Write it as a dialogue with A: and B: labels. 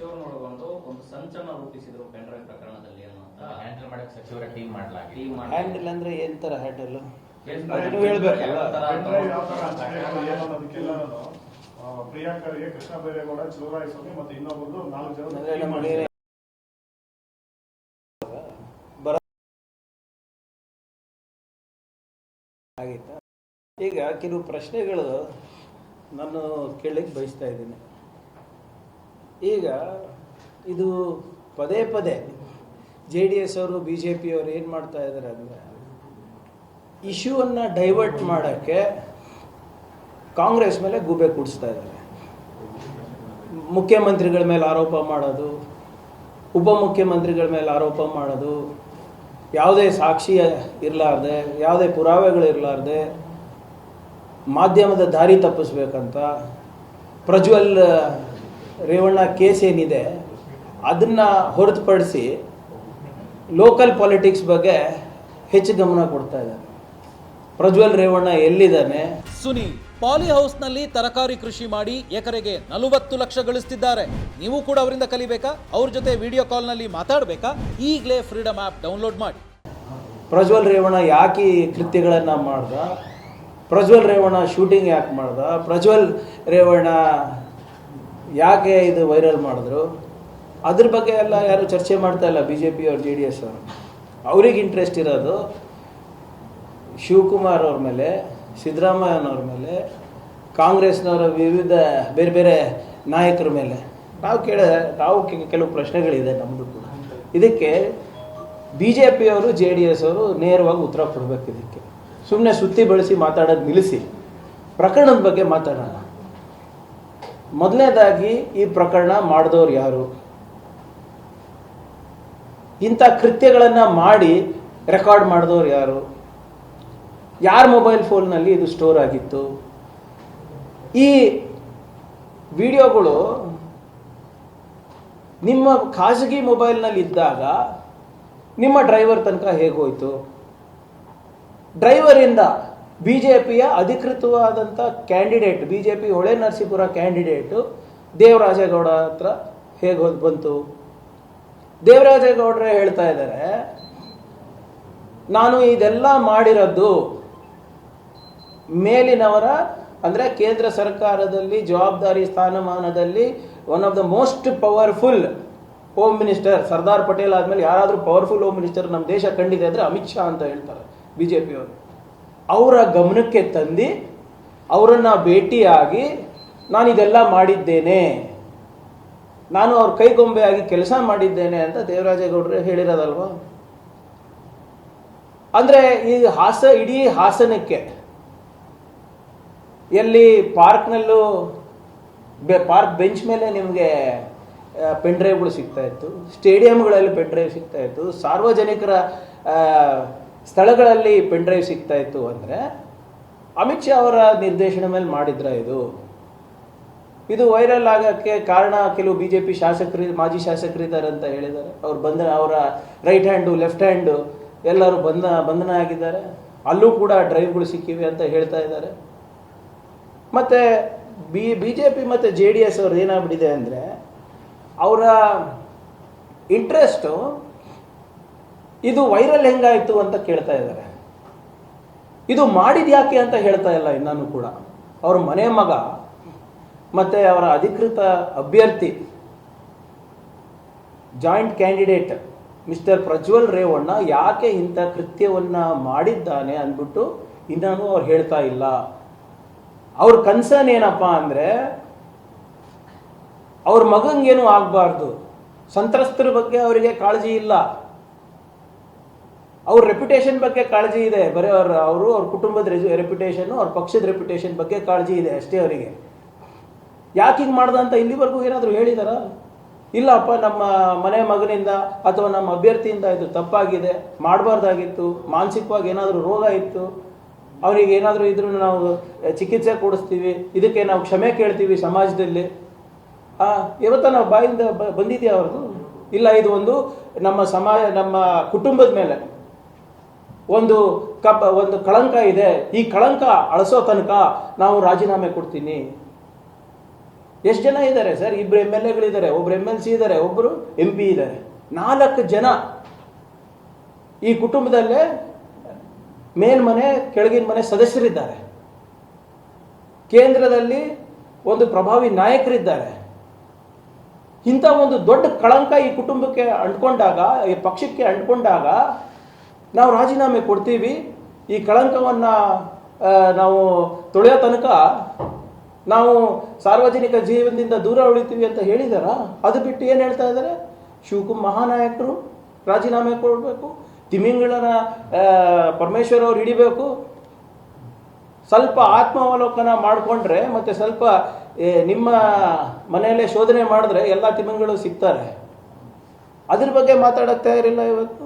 A: ಸಚಿವರನ್ನು ಒಳಗೊಂಡು ಒಂದು ಸಂಚಲನ ರೂಪಿಸಿದ್ರು ಪೆಂಡ್ರೈವ್ ಪ್ರಕರಣದಲ್ಲಿ ಅನ್ನುವಂತ
B: ಹ್ಯಾಂಡಲ್ ಮಾಡಕ್ಕೆ ಸಚಿವರ ಟೀಮ್ ಮಾಡಲಾಗಿದೆ
A: ಟೀಮ್ ಮಾಡಿ
C: ಹ್ಯಾಂಡಲ್ ಅಂದ್ರೆ ಏನ್ ತರ ಹ್ಯಾಂಡಲ್
D: ಪ್ರಿಯಾಂಕರಿಗೆ ಕೃಷ್ಣ ಬೈರೇಗೌಡ ಚಲುವರಾಯ ಮತ್ತೆ ಇನ್ನೊಬ್ಬರು ನಾಲ್ಕು ಜನ
C: ಈಗ ಕೆಲವು ಪ್ರಶ್ನೆಗಳು ನಾನು ಕೇಳಲಿಕ್ಕೆ ಬಯಸ್ತಾ ಇದ್ದೀನಿ. ಈಗ ಇದು ಪದೇ ಪದೇ ಜೆ ಡಿ ಎಸ್ ಅವರು ಬಿ ಜೆ ಪಿಯವರು ಏನು ಮಾಡ್ತಾ ಇದ್ದಾರೆ ಅಂದರೆ ಇಶ್ಯೂವನ್ನು ಡೈವರ್ಟ್ ಮಾಡೋಕ್ಕೆ ಕಾಂಗ್ರೆಸ್ ಮೇಲೆ ಗೂಬೆ ಕೂಡಿಸ್ತಾ ಇದ್ದಾರೆ ಮುಖ್ಯಮಂತ್ರಿಗಳ ಮೇಲೆ ಆರೋಪ ಮಾಡೋದು, ಉಪಮುಖ್ಯಮಂತ್ರಿಗಳ ಮೇಲೆ ಆರೋಪ ಮಾಡೋದು, ಯಾವುದೇ ಸಾಕ್ಷಿ ಇರಲಾರ್ದೆ, ಯಾವುದೇ ಪುರಾವೆಗಳು ಇರಲಾರ್ದೆ ಮಾಧ್ಯಮದ ದಾರಿ ತಪ್ಪಿಸ್ಬೇಕಂತ ಪ್ರಜ್ವಲ್ ರೇವಣ್ಣ ಕೇಸ್ ಏನಿದೆ ಅದನ್ನು ಹೊರತುಪಡಿಸಿ ಲೋಕಲ್ ಪಾಲಿಟಿಕ್ಸ್ ಬಗ್ಗೆ ಹೆಚ್ಚು ಗಮನ ಕೊಡ್ತಾ ಇದ್ದಾರೆ. ಪ್ರಜ್ವಲ್ ರೇವಣ್ಣ ಎಲ್ಲಿದ್ದಾನೆ?
E: ಸುನಿ ಪಾಲಿ ಹೌಸ್ನಲ್ಲಿ ತರಕಾರಿ ಕೃಷಿ ಮಾಡಿ ಎಕರೆಗೆ ನಲವತ್ತು ಲಕ್ಷ ಗಳಿಸ್ತಿದ್ದಾರೆ. ನೀವು ಕೂಡ ಅವರಿಂದ ಕಲಿಬೇಕಾ? ಅವ್ರ ಜೊತೆ ವಿಡಿಯೋ ಕಾಲ್ನಲ್ಲಿ ಮಾತಾಡಬೇಕಾ? ಈಗಲೇ ಫ್ರೀಡಮ್ ಆ್ಯಪ್ ಡೌನ್ಲೋಡ್ ಮಾಡಿ.
C: ಪ್ರಜ್ವಲ್ ರೇವಣ್ಣ ಯಾಕೆ ಕೃತ್ಯಗಳನ್ನು ಮಾಡ್ದ? ಪ್ರಜ್ವಲ್ ರೇವಣ್ಣ ಶೂಟಿಂಗ್ ಯಾಕೆ ಮಾಡ್ದ? ಪ್ರಜ್ವಲ್ ರೇವಣ್ಣ ಯಾಕೆ ಇದು ವೈರಲ್ ಮಾಡಿದ್ರು? ಅದ್ರ ಬಗ್ಗೆ ಎಲ್ಲ ಯಾರು ಚರ್ಚೆ ಮಾಡ್ತಾ ಇಲ್ಲ ಬಿ ಜೆ ಪಿ ಅವ್ರು ಜೆ ಡಿ ಎಸ್ ಅವರು. ಅವ್ರಿಗೆ ಇಂಟ್ರೆಸ್ಟ್ ಇರೋದು ಶಿವಕುಮಾರ್ ಅವ್ರ ಮೇಲೆ ಸಿದ್ದರಾಮಯ್ಯನವ್ರ ಮೇಲೆ, ಕಾಂಗ್ರೆಸ್ನವರ ವಿವಿಧ ಬೇರೆ ಬೇರೆ ನಾಯಕರ ಮೇಲೆ. ನಾವು ಕೇಳ, ನಾವು ಕೆಲವು ಪ್ರಶ್ನೆಗಳಿದೆ ನಮ್ಮದು ಕೂಡ. ಇದಕ್ಕೆ ಬಿ ಜೆ ಪಿಯವರು ಜೆ ಡಿ ಎಸ್ ಅವರು ನೇರವಾಗಿ ಉತ್ತರ ಕೊಡಬೇಕು ಇದಕ್ಕೆ. ಸುಮ್ಮನೆ ಸುತ್ತಿ ಬಳಸಿ ಮಾತಾಡೋದು ನಿಲ್ಲಿಸಿ. ಪ್ರಕರಣದ ಬಗ್ಗೆ ಮಾತಾಡೋಣ. ಮೊದಲನೇದಾಗಿ ಈ ಪ್ರಕರಣ ಮಾಡಿದವ್ರು ಯಾರು? ಇಂಥ ಕೃತ್ಯಗಳನ್ನು ಮಾಡಿ ರೆಕಾರ್ಡ್ ಮಾಡಿದವ್ರು ಯಾರು? ಯಾರ ಮೊಬೈಲ್ ಫೋನ್ನಲ್ಲಿ ಇದು ಸ್ಟೋರ್ ಆಗಿತ್ತು? ಈ ವಿಡಿಯೋಗಳು ನಿಮ್ಮ ಖಾಸಗಿ ಮೊಬೈಲ್ನಲ್ಲಿ ಇದ್ದಾಗ ನಿಮ್ಮ ಡ್ರೈವರ್ ತನಕ ಹೇಗೋಯ್ತು ಡ್ರೈವರಿಂದ ಬಿ ಜೆ ಪಿಯ ಅಧಿಕೃತವಾದಂಥ candidate B J P Hole Narasipura candidate Devaraje Gowda ಹತ್ರ ಹೇಗೆ ಹೋದ್ ಬಂತು? ದೇವರಾಜೇಗೌಡರೇ ಹೇಳ್ತಾ ಇದ್ದಾರೆ ನಾನು ಇದೆಲ್ಲ ಮಾಡಿರೋದು ಮೇಲಿನವರ, ಅಂದರೆ ಕೇಂದ್ರ ಸರ್ಕಾರದಲ್ಲಿ ಜವಾಬ್ದಾರಿ ಸ್ಥಾನಮಾನದಲ್ಲಿ one of the most powerful home minister Sardar Patel ಆದಮೇಲೆ ಯಾರಾದರೂ ಪವರ್ಫುಲ್ ಹೋಮ್ ಮಿನಿಸ್ಟರ್ ನಮ್ಮ ದೇಶ ಕಂಡಿದೆ ಅಂದರೆ ಅಮಿತ್ ಶಾ ಅಂತ ಹೇಳ್ತಾರೆ ಬಿ ಜೆ ಪಿಯವರು ಅವರ ಗಮನಕ್ಕೆ ತಂದು ಅವರನ್ನು ಭೇಟಿಯಾಗಿ ನಾನು ಇದೆಲ್ಲ ಮಾಡಿದ್ದೇನೆ. ನಾನು ಅವ್ರ ಕೈಗೊಂಬೆಯಾಗಿ ಕೆಲಸ ಮಾಡಿದ್ದೇನೆ ಅಂತ ದೇವರಾಜೇಗೌಡರು ಹೇಳಿರೋದಲ್ವಾ? ಅಂದರೆ ಈ ಹಾಸ, ಇಡೀ ಹಾಸನಕ್ಕೆ ಎಲ್ಲಿ ಪಾರ್ಕ್ನಲ್ಲೂ ಬೆ, ಪಾರ್ಕ್ ಬೆಂಚ್ ಮೇಲೆ ನಿಮಗೆ ಪೆನ್ ಡ್ರೈವ್ಗಳು ಸಿಗ್ತಾ ಇತ್ತು. ಸ್ಟೇಡಿಯಂಗಳಲ್ಲಿ ಪೆನ್ ಡ್ರೈವ್ ಸಿಗ್ತಾ ಇತ್ತು. ಸಾರ್ವಜನಿಕರ ಸ್ಥಳಗಳಲ್ಲಿ ಪೆನ್ ಡ್ರೈವ್ ಸಿಗ್ತಾ ಇತ್ತು ಅಂದರೆ ಅಮಿತ್ ಶಾ ಅವರ ನಿರ್ದೇಶನ ಮೇಲೆ ಮಾಡಿದ್ರ ಇದು. ಇದು ವೈರಲ್ ಆಗೋಕ್ಕೆ ಕಾರಣ ಕೆಲವು ಬಿ ಜೆ ಪಿ ಶಾಸಕರು ಮಾಜಿ ಶಾಸಕರಿದ್ದಾರೆ ಅಂತ ಹೇಳಿದ್ದಾರೆ. ಅವ್ರು ಬಂಧನ ಅವರ ರೈಟ್ ಹ್ಯಾಂಡು ಲೆಫ್ಟ್ ಹ್ಯಾಂಡು ಎಲ್ಲರೂ ಬಂಧ ಬಂಧನ ಆಗಿದ್ದಾರೆ. ಅಲ್ಲೂ ಕೂಡ ಡ್ರೈವ್ಗಳು ಸಿಕ್ಕಿವೆ ಅಂತ ಹೇಳ್ತಾ ಇದ್ದಾರೆ. ಮತ್ತು ಬಿ ಬಿ ಜೆ ಪಿ ಮತ್ತು ಜೆ ಡಿ ಎಸ್ ಅವ್ರದ್ದು ಏನಾಗ್ಬಿಟ್ಟಿದೆ ಅಂದರೆ ಅವರ ಇಂಟ್ರೆಸ್ಟು ಇದು ವೈರಲ್ ಹೆಂಗಾಯಿತು ಅಂತ ಕೇಳ್ತಾ ಇದ್ದಾರೆ. ಇದು ಮಾಡಿದ ಯಾಕೆ ಅಂತ ಹೇಳ್ತಾ ಇಲ್ಲ ಇನ್ನೂ ಕೂಡ. ಅವ್ರ ಮನೆ ಮಗ ಮತ್ತೆ ಅವರ ಅಧಿಕೃತ ಅಭ್ಯರ್ಥಿ, joint candidate mister Prajwal Revanna ಯಾಕೆ ಇಂಥ ಕೃತ್ಯವನ್ನು ಮಾಡಿದ್ದಾನೆ ಅಂದ್ಬಿಟ್ಟು ಇನ್ನೂ ಅವ್ರು ಹೇಳ್ತಾ ಇಲ್ಲ. ಅವ್ರ ಕನ್ಸರ್ನ್ ಏನಪ್ಪ ಅಂದರೆ ಅವ್ರ ಮಗಂಗೇನು ಆಗಬಾರ್ದು? ಸಂತ್ರಸ್ತರ ಬಗ್ಗೆ ಅವರಿಗೆ ಕಾಳಜಿ ಇಲ್ಲ. ಅವ್ರ ರೆಪ್ಯುಟೇಷನ್ ಬಗ್ಗೆ ಕಾಳಜಿ ಇದೆ. ಬರೀ ಅವ್ರ, ಅವರು ಅವ್ರ ಕುಟುಂಬದ ರೆಪ್ಯುಟೇಷನ್ ಅವ್ರ ಪಕ್ಷದ ರೆಪ್ಯುಟೇಷನ್ ಬಗ್ಗೆ ಕಾಳಜಿ ಇದೆ ಅಷ್ಟೇ ಅವರಿಗೆ. ಯಾಕೆ ಹಿಂಗೆ ಮಾಡ್ದ ಅಂತ ಇಲ್ಲಿವರೆಗೂ ಏನಾದರೂ ಹೇಳಿದಾರ? ಇಲ್ಲಪ್ಪ, ನಮ್ಮ ಮನೆ ಮಗನಿಂದ ಅಥವಾ ನಮ್ಮ ಅಭ್ಯರ್ಥಿಯಿಂದ ಇದು ತಪ್ಪಾಗಿದೆ, ಮಾಡಬಾರ್ದಾಗಿತ್ತು, ಮಾನಸಿಕವಾಗಿ ಏನಾದರೂ ರೋಗ ಇತ್ತು, ಅವರಿಗೆ ಏನಾದರೂ ಇದ್ರೂ ನಾವು ಚಿಕಿತ್ಸೆ ಕೊಡಿಸ್ತೀವಿ, ಇದಕ್ಕೆ ನಾವು ಕ್ಷಮೆ ಕೇಳ್ತೀವಿ ಸಮಾಜದಲ್ಲಿ. ಇವತ್ತ ನಾವು ಬಾಯಿಂದ ಬಂದಿದೆಯಾ ಅವ್ರದ್ದು ಇಲ್ಲ, ಇದು ಒಂದು ನಮ್ಮ ಸಮಾಜ, ನಮ್ಮ ಕುಟುಂಬದ ಮೇಲೆ. ಒಂದು ಕಪ್, ಒಂದು ಕಳಂಕ ಇದೆ, ಈ ಕಳಂಕ ಅಳಸೋ ತನಕ ನಾವು ರಾಜೀನಾಮೆ ಕೊಡ್ತೀನಿ. ಎಷ್ಟು ಜನ ಇದ್ದಾರೆ ಸರ್? ಇಬ್ಬರು ಎಂ ಎಲ್ ಎಗಳಿದ್ದಾರೆ, ಒಬ್ರು ಎಂ ಎಲ್ ಸಿ ಇದ್ದಾರೆ ಒಬ್ಬರು ಎಂ ಪಿ ಇದ್ದಾರೆ. ನಾಲ್ಕು ಜನ ಈ ಕುಟುಂಬದಲ್ಲೇ ಮೇಲ್ಮನೆ, ಕೆಳಗಿನ ಮನೆ ಸದಸ್ಯರಿದ್ದಾರೆ. ಕೇಂದ್ರದಲ್ಲಿ ಒಂದು ಪ್ರಭಾವಿ ನಾಯಕರಿದ್ದಾರೆ. ಇಂಥ ಒಂದು ದೊಡ್ಡ ಕಳಂಕ ಈ ಕುಟುಂಬಕ್ಕೆ ಅಂಟ್ಕೊಂಡಾಗ, ಈ ಪಕ್ಷಕ್ಕೆ ಅಂಟ್ಕೊಂಡಾಗ ನಾವು ರಾಜೀನಾಮೆ ಕೊಡ್ತೀವಿ, ಈ ಕಳಂಕವನ್ನು ನಾವು ತೊಳೆಯೋ ತನಕ ನಾವು ಸಾರ್ವಜನಿಕ ಜೀವನದಿಂದ ದೂರ ಉಳಿತೀವಿ ಅಂತ ಹೇಳಿದಾರ. ಅದು ಬಿಟ್ಟು ಏನು ಹೇಳ್ತಾ ಇದ್ದಾರೆ ಶಿವಕುಮಾರ್ ಮಹಾನಾಯಕರು ರಾಜೀನಾಮೆ ಕೊಡಬೇಕು ತಿಮಿಂಗಳನ ಪರಮೇಶ್ವರ ಅವ್ರು ಹಿಡಿಬೇಕು. ಸ್ವಲ್ಪ ಆತ್ಮಾವಲೋಕನ ಮಾಡಿಕೊಂಡ್ರೆ ಮತ್ತು ಸ್ವಲ್ಪ ನಿಮ್ಮ ಮನೆಯಲ್ಲೇ ಶೋಧನೆ ಮಾಡಿದ್ರೆ ಎಲ್ಲ ತಿಮಿಂಗಳು ಸಿಗ್ತಾರೆ. ಅದ್ರ ಬಗ್ಗೆ ಮಾತಾಡಕ್ಕೆ ತಯಾರಿಲ್ಲ ಇವತ್ತು.